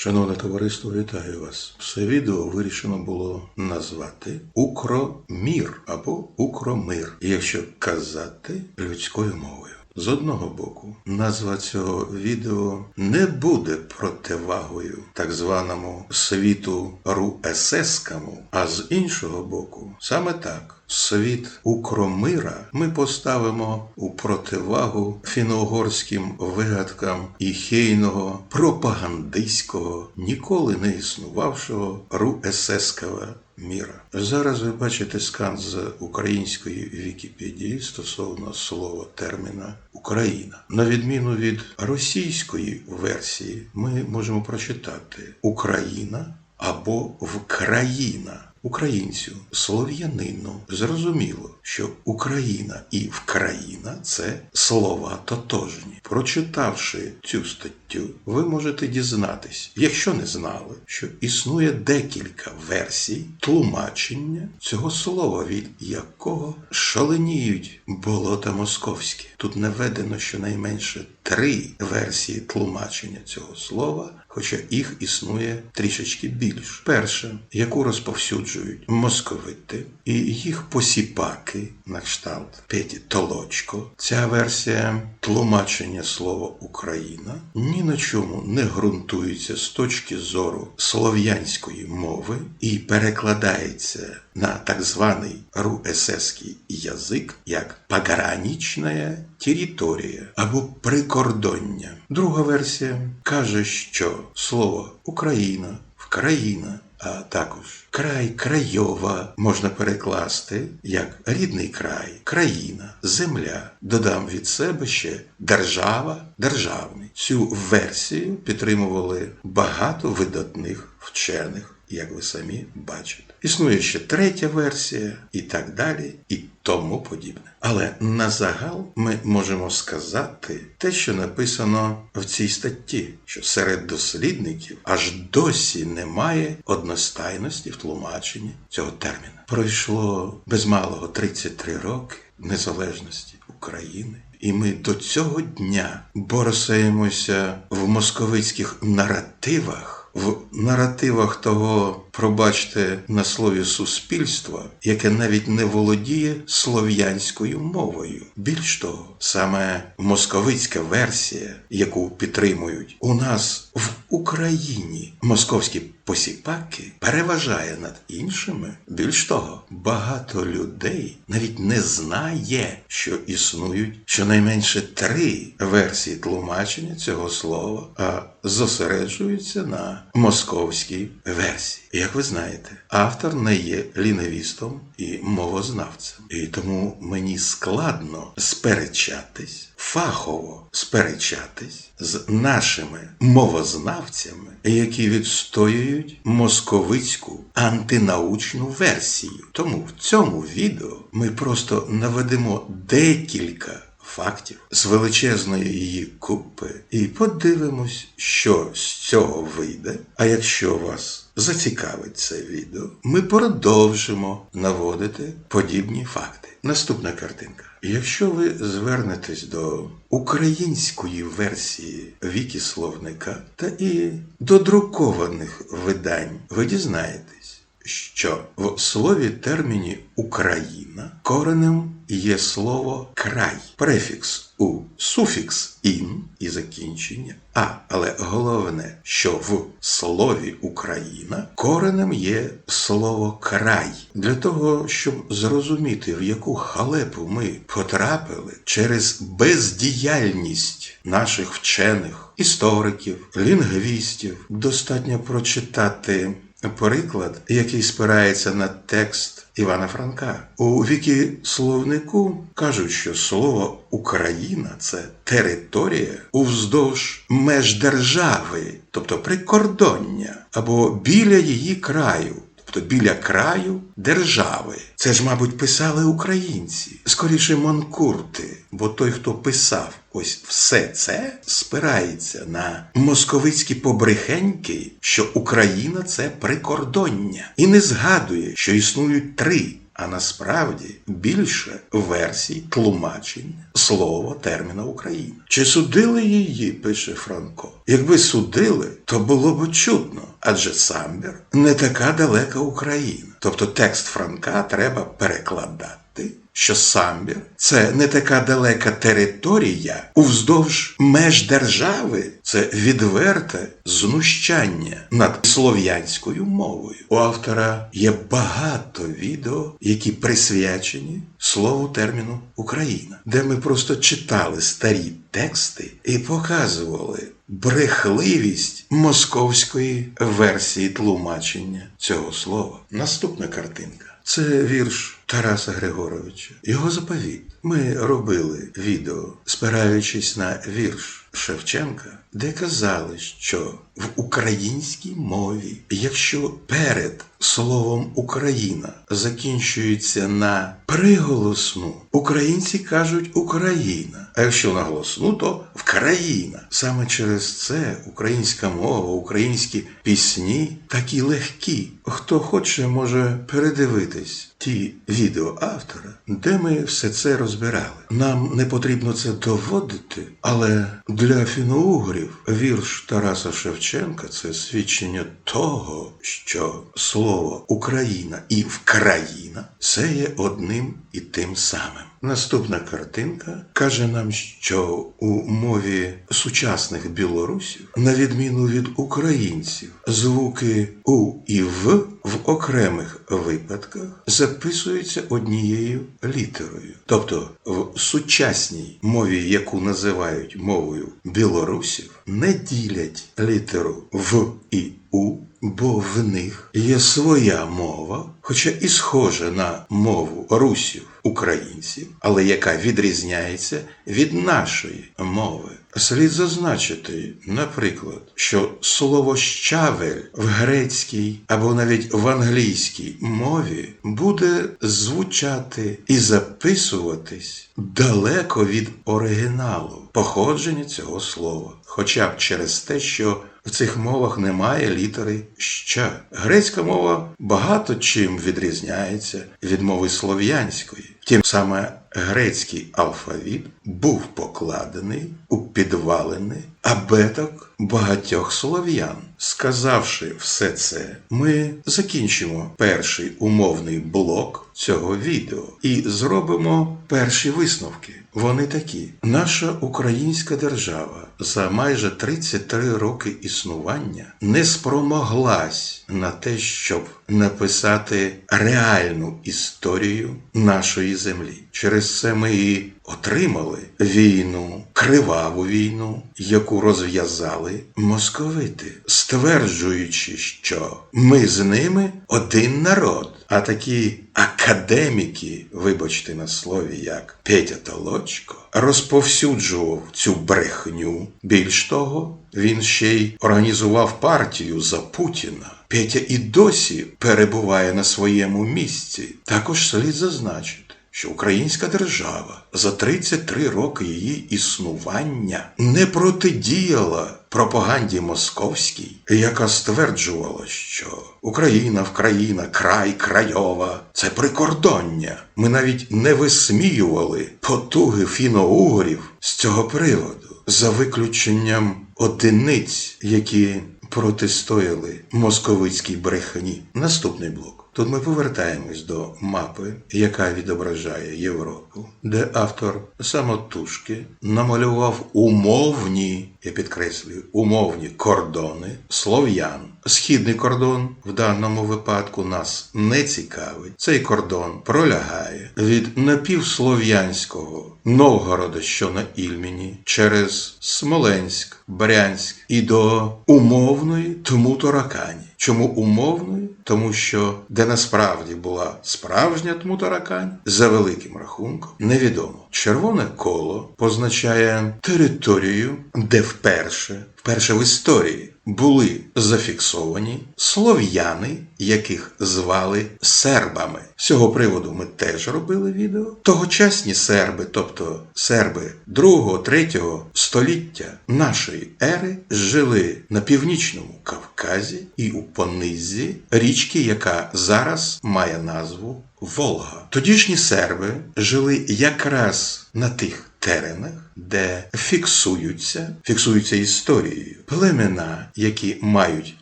Шановне товариство, вітаю вас. Це відео вирішено було назвати Укромір або Укромир, якщо казати людською мовою. З одного боку, назва цього відео не буде противагою так званому світу РУСС-кому, а з іншого боку, саме так. Світ Укромира ми поставимо у противагу фіно-угорським вигадкам іхейного пропагандистського, ніколи не існувавшого РУСС-кого міра. Зараз ви бачите скан з української Вікіпедії стосовно слова терміна Україна. На відміну від російської версії, ми можемо прочитати Україна або Вкраїна. Українцю, слов'янину, зрозуміло, що Україна і Вкраїна це слова тотожні. Прочитавши цю статтю, ви можете дізнатись, якщо не знали, що існує декілька версій тлумачення цього слова, від якого шаленіють болота московські. Тут наведено щонайменше три версії тлумачення цього слова, хоча їх існує трішечки більше. Перше, яку розповсюджують московити і їх посіпаки на кшталт Петі Толочко. Ця версія тлумачення слова Україна ні на чому не ґрунтується з точки зору слов'янської мови і перекладається на так званий руесеський язик як погранична територія або прикордоння. Друга версія каже, що слово Україна, Вкраїна, а також край, крайова можна перекласти як рідний край, країна, земля. Додам від себе ще держава, державний. Цю версію підтримували багато видатних вчених, як ви самі бачите. Існує ще третя версія, і так далі, і тому подібне. Але на загал ми можемо сказати те, що написано в цій статті, що серед дослідників аж досі немає одностайності в тлумаченні цього терміна. Пройшло без малого 33 роки незалежності України. І ми до цього дня борсаємося в московицьких наративах, в наративах того, пробачте, на слові суспільства, яке навіть не володіє слов'янською мовою. Більш того, саме московицька версія, яку підтримують у нас в Україні московські посіпаки, переважає над іншими. Більш того, багато людей навіть не знає, що існують щонайменше три версії тлумачення цього слова, а зосереджуються на московській версії. Як ви знаєте, автор не є лінгвістом і мовознавцем, і тому мені складно сперечатись, фахово сперечатись з нашими мовознавцями, які відстоюють московицьку антинаучну версію. Тому в цьому відео ми просто наведемо декілька фактів з величезної її купи і подивимось, що з цього вийде. А якщо вас зацікавить це відео, ми продовжимо наводити подібні факти. Наступна картинка. Якщо ви звернетесь до української версії вікісловника та і до друкованих видань, ви дізнаєтесь, що в слові терміні Україна коренем є слово край, префікс у суфікс ін і закінчення а. Але головне, що в слові Україна коренем є слово край. Для того, щоб зрозуміти, в яку халепу ми потрапили через бездіяльність наших вчених, істориків, лінгвістів, достатньо прочитати приклад, який спирається на текст Івана Франка. У вікі словнику кажуть, що слово Україна це територія уздовж меж держави, тобто прикордоння, або біля її краю. Тобто біля краю держави. Це ж, мабуть, писали українці, скоріше монкурти, бо той, хто писав ось все це, спирається на московицькі побрехеньки, що Україна це прикордоння, і не згадує, що існують три а насправді більше версій тлумачень слова терміна Україна. Чи судили її, пише Франко. Якби судили, то було б чутно, адже самбір не така далека Україна. Тобто текст Франка треба перекладати. Що самбір це не така далека територія уздовж меж держави, це відверте знущання над слов'янською мовою. У автора є багато відео, які присвячені слову терміну Україна, де ми просто читали старі тексти і показували брехливість московської версії тлумачення цього слова. Наступна картинка. Це вірш Тараса Григоровича. Його заповіт. Ми робили відео, спираючись на вірш Шевченка, де казали, що в українській мові, якщо перед словом Україна закінчується на приголосну, українці кажуть Україна. А якщо на голосну, то Вкраїна. Саме через це українська мова, українські пісні такі легкі. Хто хоче, може передивитись ті відео автора, де ми все це розбирали. Нам не потрібно це доводити, але для фіноугрів вірш Тараса Шевченка це свідчення того, що слово Україна і Вкраїна це є одним і тим самим. Наступна картинка каже нам, що у мові сучасних білорусів, на відміну від українців, звуки у і в в окремих випадках записуються однією літерою. Тобто в сучасній мові, яку називають мовою білорусів, не ділять літеру в і у, бо в них є своя мова, хоча і схожа на мову русів українців, але яка відрізняється від нашої мови. Слід зазначити, наприклад, що слово щавель в грецькій або навіть в англійській мові буде звучати і записуватись далеко від оригіналу походження цього слова, хоча б через те, що в цих мовах немає літери ща. Грецька мова багато чим відрізняється від мови слов'янської. Втім, саме грецький алфавіт був покладений у підвалини абеток багатьох слов'ян. Сказавши все це, ми закінчимо перший умовний блок цього відео і зробимо перші висновки. Вони такі: наша українська держава за майже 33 роки існування не спромоглась на те, щоб написати реальну історію нашої землі. Через це ми і отримали війну, криваву війну, яку розв'язали московити, стверджуючи, що ми з ними один народ. А такі академіки, вибачте на слові, як Петя Толочко, розповсюджував цю брехню. Більш того, він ще й організував партію за Путіна. Петя і досі перебуває на своєму місці. Також слід зазначити що українська держава за 33 роки її існування не протидіяла пропаганді московській, яка стверджувала, що Україна Вкраїна, край крайова це прикордоння. Ми навіть не висміювали потуги фіно-угорів з цього приводу, за виключенням одиниць, які протистояли московицькій брехні. Наступний блок. Тут ми повертаємось до мапи, яка відображає Європу, де автор самотужки намалював умовні, я підкреслюю, умовні кордони слов'ян. Східний кордон в даному випадку нас не цікавить. Цей кордон пролягає від напівслов'янського Новгорода, що на Ільміні, через Смоленськ, Брянськ і до умовної Тмутаракані. Чому умовної? Тому що де насправді була справжня Тмутаракань, за великим рахунком, невідомо. Червоне коло позначає територію, де вперше, вперше в історії були зафіксовані слов'яни, яких звали сербами. З цього приводу ми теж робили відео. Тогочасні серби, тобто серби 2-3 століття нашої ери, жили на північному Кавказі. І у понизі річки, яка зараз має назву Волга. Тодішні серби жили якраз на тих теренах, де фіксуються, фіксуються історією племена, які мають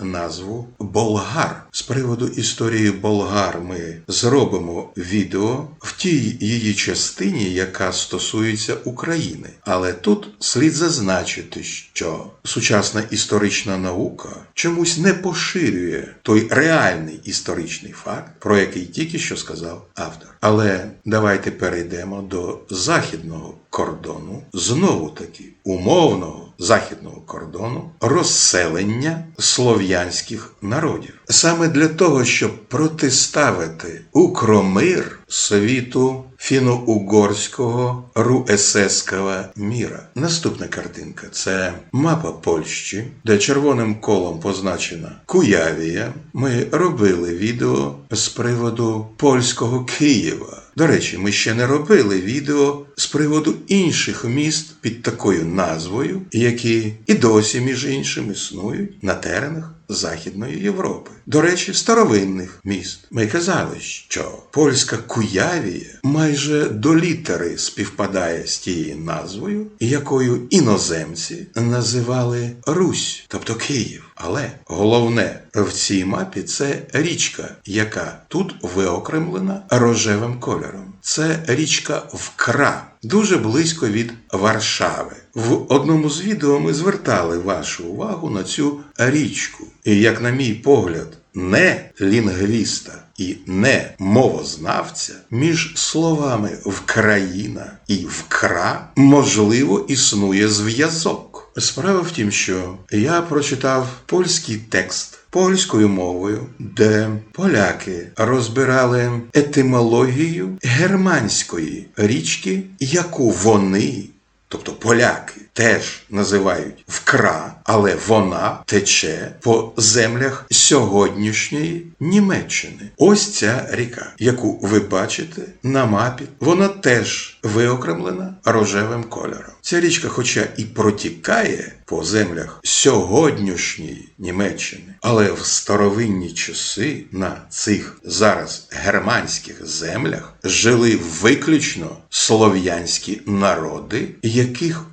назву Болгар. З приводу історії Болгар ми зробимо відео в тій її частині, яка стосується України. Але тут слід зазначити, що сучасна історична наука чомусь не поширює той реальний історичний факт, про який тільки що сказав автор. Але давайте перейдемо до західного кордону, знову таки умовного західного кордону розселення слов'янських народів. Саме для того, щоб протиставити укромир світу фіно-угорського руесеского міра. Наступна картинка це мапа Польщі, де червоним колом позначена Куявія. Ми робили відео з приводу польського Києва. До речі, ми ще не робили відео з приводу інших міст під такою назвою, які і досі, між іншим, існують на теренах Західної Європи. До речі, старовинних міст. Ми казали, що польська Куявія майже до літери співпадає з тією назвою, якою іноземці називали Русь, тобто Київ. Але головне в цій мапі це річка, яка тут виокремлена рожевим кольором. Це річка Вкра, дуже близько від Варшави. В одному з відео ми звертали вашу увагу на цю річку. І, як на мій погляд, не лінгвіста і не мовознавця між словами Вкраїна і Вкра можливо існує зв'язок. Справа в тім, що я прочитав польський текст. Польською мовою, де поляки розбирали етимологію германської річки, яку вони, тобто поляки, теж називають вкра, але вона тече по землях сьогоднішньої Німеччини. Ось ця ріка, яку ви бачите на мапі, вона теж виокремлена рожевим кольором. Ця річка, хоча і протікає по землях сьогоднішньої Німеччини, але в старовинні часи на цих зараз германських землях жили виключно слов'янські народи, яких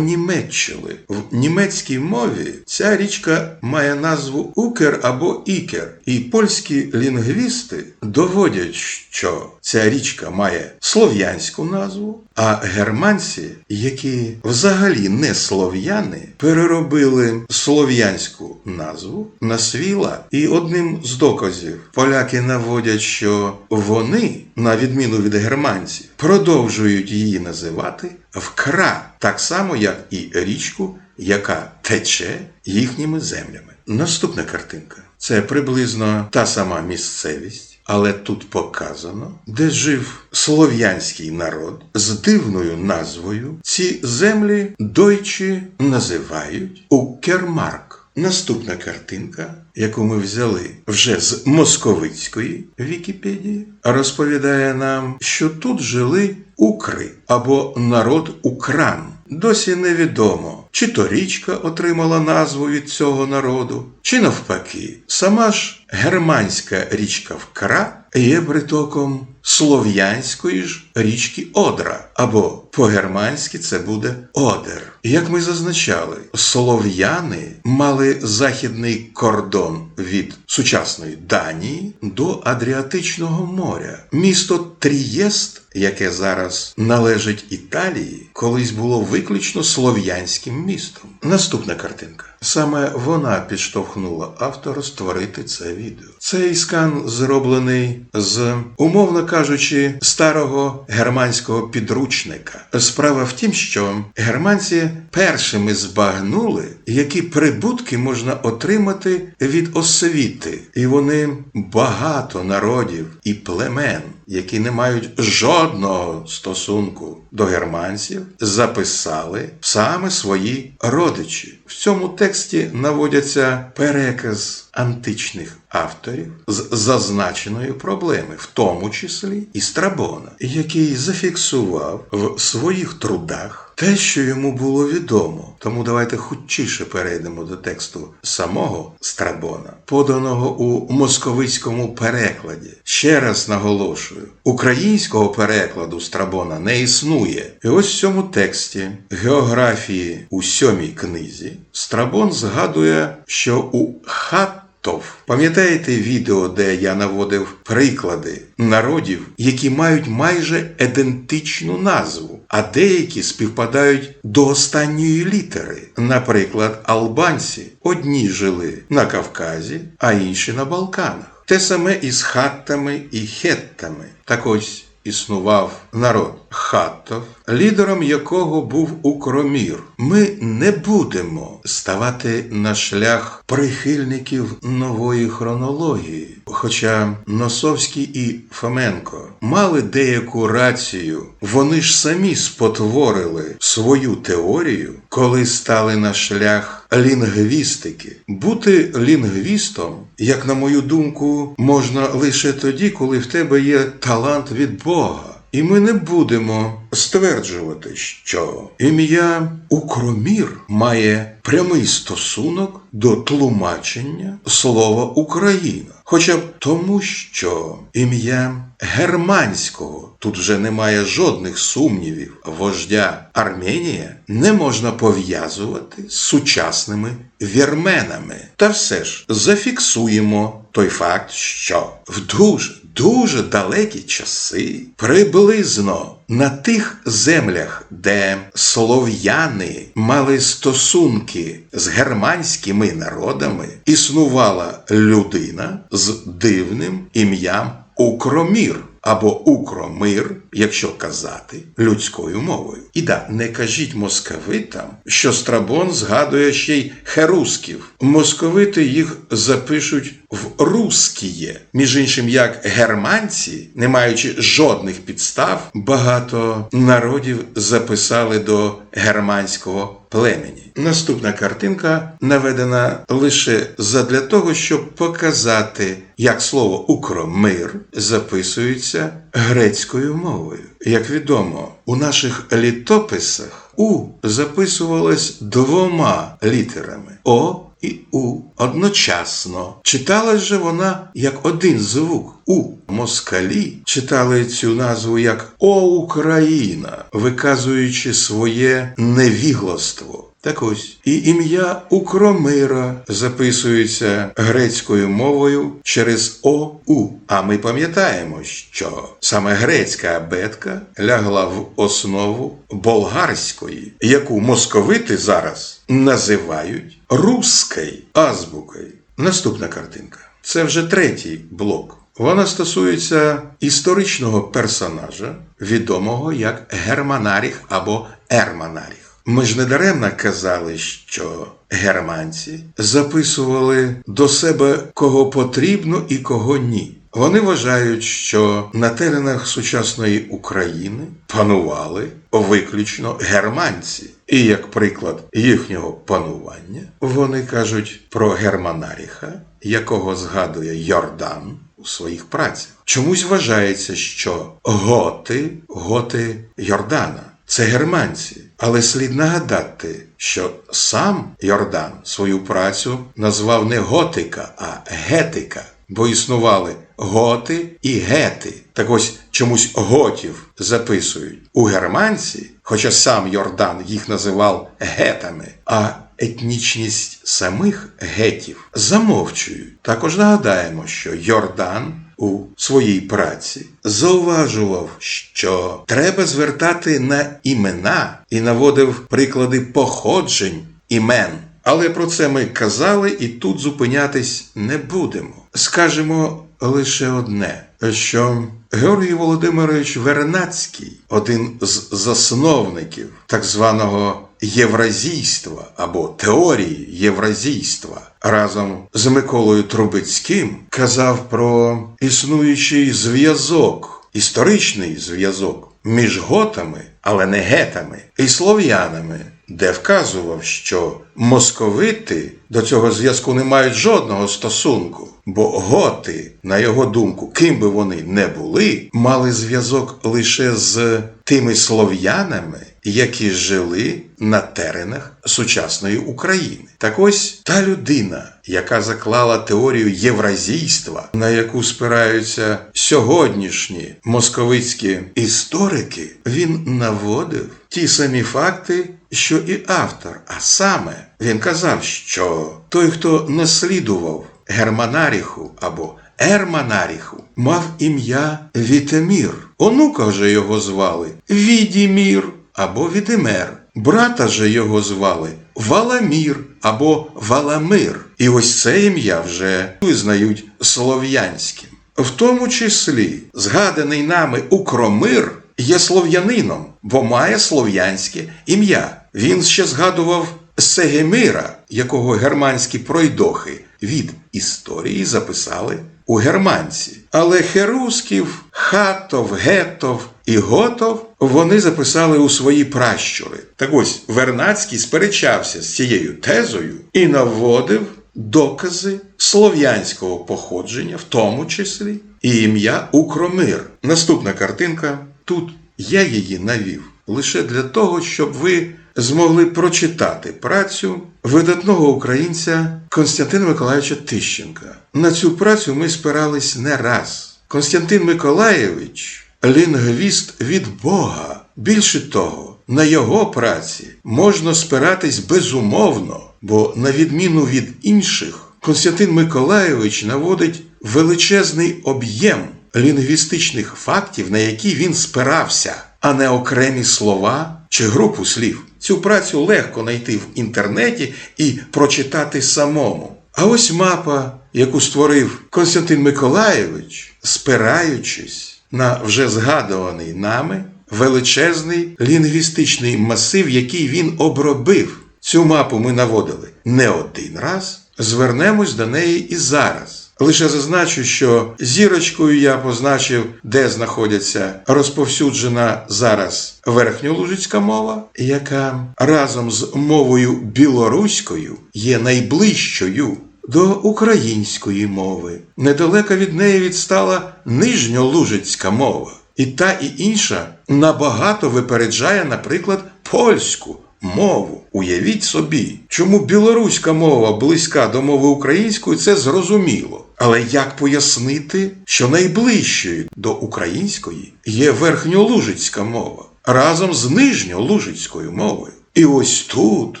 онімеччили. В німецькій мові ця річка має назву Укер або Ікер, і польські лінгвісти доводять, що ця річка має слов'янську назву, а германці, які взагалі не слов'яни, переробили слов'янську назву на свіла. І одним з доказів поляки наводять, що вони, на відміну від германців, продовжують її називати вкра, так само, як і річку, яка тече їхніми землями. Наступна картинка це приблизно та сама місцевість. Але тут показано, де жив слов'янський народ з дивною назвою. Ці землі дойчі називають Укермарк. Наступна картинка, яку ми взяли вже з московицької Вікіпедії, розповідає нам, що тут жили укри або народ Укран. Досі невідомо, чи то річка отримала назву від цього народу, чи навпаки, сама ж германська річка Вкра є притоком слов'янської ж річки Одра, або по-германськи це буде Одер. Як ми зазначали, слов'яни мали західний кордон від сучасної Данії до Адріатичного моря. Місто Трієст, яке зараз належить Італії, колись було виключно слов'янським містом. Наступна картинка. Саме вона підштовхнула автора створити це відео. Цей скан зроблений з, умовно кажучи, старого германського підручника. Справа в тім, що германці першими збагнули, які прибутки можна отримати від освіти, і вони багато народів і племен, які не мають жодного стосунку до германців, записали саме свої родичі. В цьому тексті наводяться переказ античних авторів з зазначеної проблеми, в тому числі і Страбона, який зафіксував в своїх трудах те, що йому було відомо. Тому давайте хутчіше перейдемо до тексту самого Страбона, поданого у московицькому перекладі. Ще раз наголошую: українського перекладу Страбона не існує. І ось в цьому тексті географії у сьомій книзі Страбон згадує, що у хат Тов. Пам'ятаєте відео, де я наводив приклади народів, які мають майже ідентичну назву, а деякі співпадають до останньої літери. Наприклад, албанці одні жили на Кавказі, а інші на Балканах. Те саме і з хаттами і хеттами. Так ось існував народ Хаттов, лідером якого був Укромір. Ми не будемо ставати на шлях прихильників нової хронології. Хоча Носовський і Фоменко мали деяку рацію, вони ж самі спотворили свою теорію, коли стали на шлях лінгвістики. Бути лінгвістом, як на мою думку, можна лише тоді, коли в тебе є талант від Бога. І ми не будемо стверджувати, що ім'я Укромір має прямий стосунок до тлумачення слова Україна. Хоча б тому, що ім'я германського тут вже немає жодних сумнівів, вождя Арменія не можна пов'язувати з сучасними вірменами. Та все ж зафіксуємо той факт, що в дуже дуже далекі часи приблизно на тих землях, де слов'яни мали стосунки з германськими народами, існувала людина з дивним ім'ям Укромір або Укромир, якщо казати людською мовою. І да, не кажіть московитам, що Страбон згадує ще й херусків. Московити їх запишуть в рускіє. Між іншим, як германці, не маючи жодних підстав, багато народів записали до германського племені. Наступна картинка наведена лише задля того, щоб показати, як слово укромир записується грецькою мовою. Як відомо, у наших літописах У записувалось двома літерами О і У одночасно. Читалась же вона як один звук У. Москалі читали цю назву як О Україна, виказуючи своє невігластво. Так ось і ім'я Укромира записується грецькою мовою через ОУ. А ми пам'ятаємо, що саме грецька абетка лягла в основу болгарської, яку московити зараз називають русською азбукою. Наступна картинка. Це вже третій блок. Вона стосується історичного персонажа, відомого як Германаріх або Ерманаріх. Ми ж не даремно казали, що германці записували до себе кого потрібно і кого ні. Вони вважають, що на теренах сучасної України панували виключно германці. І як приклад їхнього панування, вони кажуть про Германаріха, якого згадує Йордан у своїх працях. Чомусь вважається, що готи, готи Йордана. Це германці, але слід нагадати, що сам Йордан свою працю назвав не готика, а гетика, бо існували готи і гети. Так ось чомусь готів записують у германці, хоча сам Йордан їх називав гетами, а етнічність самих гетів замовчують. Також нагадаємо, що Йордан у своїй праці зауважував, що треба звертати на імена і наводив приклади походжень імен. Але про це ми казали і тут зупинятись не будемо. Скажемо лише одне, що Георгій Володимирович Вернацький, один з засновників так званого євразійства або теорії євразійства, разом з Миколою Трубецьким казав про існуючий зв'язок, історичний зв'язок між готами, але не гетами, і слов'янами, де вказував, що московити до цього зв'язку не мають жодного стосунку, бо готи, на його думку, ким би вони не були, мали зв'язок лише з тими слов'янами, які жили на теренах сучасної України. Так ось та людина, яка заклала теорію євразійства, на яку спираються сьогоднішні московицькі історики, він наводив ті самі факти, що і автор. А саме він казав, що той, хто наслідував Германаріху або Ерманаріху, мав ім'я Вітемір. Онука же його звали Відімір або Відимер. Брата же його звали Валамір або Валамир. І ось це ім'я вже визнають слов'янським. В тому числі згаданий нами Укромир є слов'янином, бо має слов'янське ім'я. Він ще згадував Сегемира, якого германські пройдохи від історії записали у германці. Але херусків, хатов, гетов і готов вони записали у свої пращури. Так ось Вернацький сперечався з цією тезою і наводив докази слов'янського походження, в тому числі і ім'я Укромир. Наступна картинка тут я її навів лише для того, щоб ви змогли прочитати працю видатного українця Константина Миколаївича Тищенка. На цю працю ми спирались не раз. Константин Миколаєвич лінгвіст від Бога. Більше того, на його праці можна спиратись безумовно, бо, на відміну від інших, Константин Миколаєвич наводить величезний об'єм лінгвістичних фактів, на які він спирався, а не окремі слова чи групу слів. Цю працю легко знайти в інтернеті і прочитати самому. А ось мапа, яку створив Константин Миколаєвич, спираючись на вже згадуваний нами величезний лінгвістичний масив, який він обробив. Цю мапу ми наводили не один раз, звернемось до неї і зараз. Лише зазначу, що зірочкою я позначив, де знаходиться розповсюджена зараз верхньолужицька мова, яка разом з мовою білоруською є найближчою до української мови. Недалеко від неї відстала нижньолужицька мова. І та і інша набагато випереджає, наприклад, польську мову. Уявіть собі, чому білоруська мова близька до мови української, це зрозуміло. Але як пояснити, що найближчою до української є верхньолужицька мова разом з нижньолужицькою мовою? І ось тут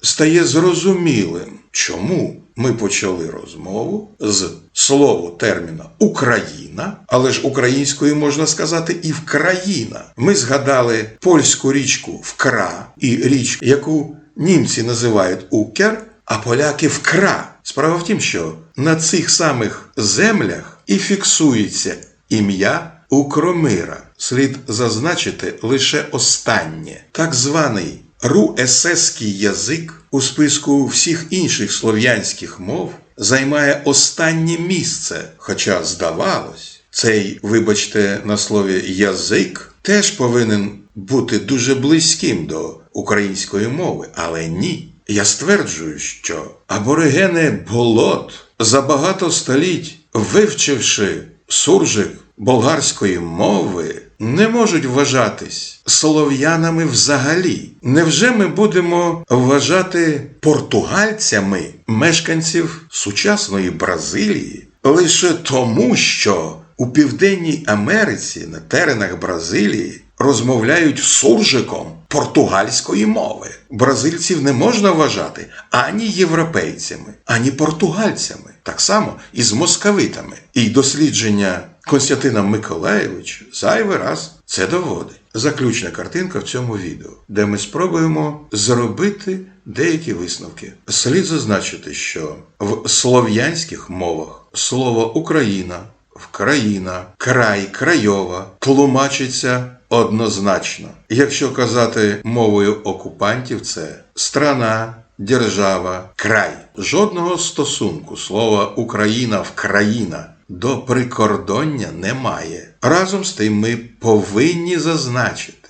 стає зрозумілим, чому ми почали розмову з слово терміна Україна, але ж українською можна сказати і Вкраїна. Ми згадали польську річку Вкра і річ, яку німці називають Укер, а поляки Вкра. Справа в тім, що на цих самих землях і фіксується ім'я Укромира. Слід зазначити лише останнє, так званий руесеський язик у списку всіх інших слов'янських мов займає останнє місце, хоча, здавалось, цей, вибачте, на слові язик теж повинен бути дуже близьким до української мови, але ні. Я стверджую, що аборигени болот за багато століть, вивчивши суржик болгарської мови, не можуть вважатись слов'янами взагалі. Невже ми будемо вважати португальцями мешканців сучасної Бразилії лише тому, що у Південній Америці на теренах Бразилії розмовляють суржиком португальської мови? Бразильців не можна вважати ані європейцями, ані португальцями, так само і з московитами. І дослідження Константина Миколаєвича зайвий раз це доводить. Заключна картинка в цьому відео, де ми спробуємо зробити деякі висновки. Слід зазначити, що в слов'янських мовах слово Україна, Вкраїна, край, крайова тлумачиться однозначно. Якщо казати мовою окупантів, це страна. Держава, край. Жодного стосунку слова Україна Вкраїна до прикордоння немає. Разом з тим ми повинні зазначити,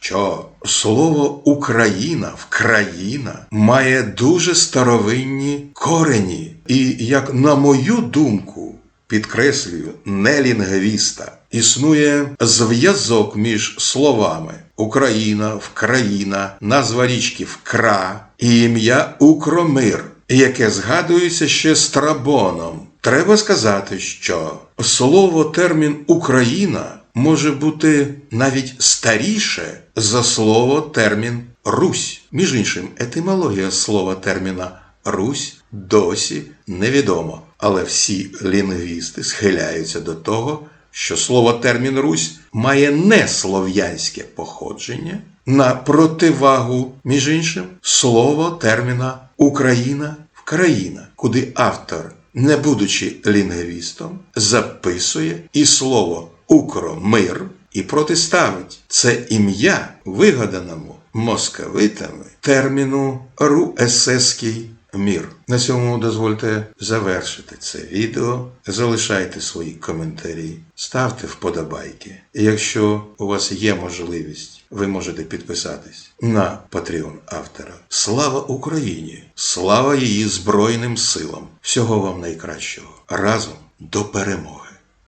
що слово Україна Вкраїна має дуже старовинні корені, і, як на мою думку, підкреслюю, не лінгвіста, існує зв'язок між словами Україна, Вкраїна, назва річки Вкра і ім'я Укромир, яке згадується ще Страбоном. Треба сказати, що слово термін Україна може бути навіть старіше за слово термін Русь. Між іншим, етимологія слова терміна Русь досі невідомо, але всі лінгвісти схиляються до того, що слово термін Русь має не слов'янське походження на противагу, між іншим, слово терміна Україна Вкраїна, куди автор, не будучи лінгвістом, записує і слово Укромир і протиставить це ім'я вигаданому московитами терміну руесеський мір. На цьому дозвольте завершити це відео. Залишайте свої коментарі, ставте вподобайки. І якщо у вас є можливість, ви можете підписатись на Patreon автора. Слава Україні! Слава її Збройним силам! Всього вам найкращого! Разом до перемоги!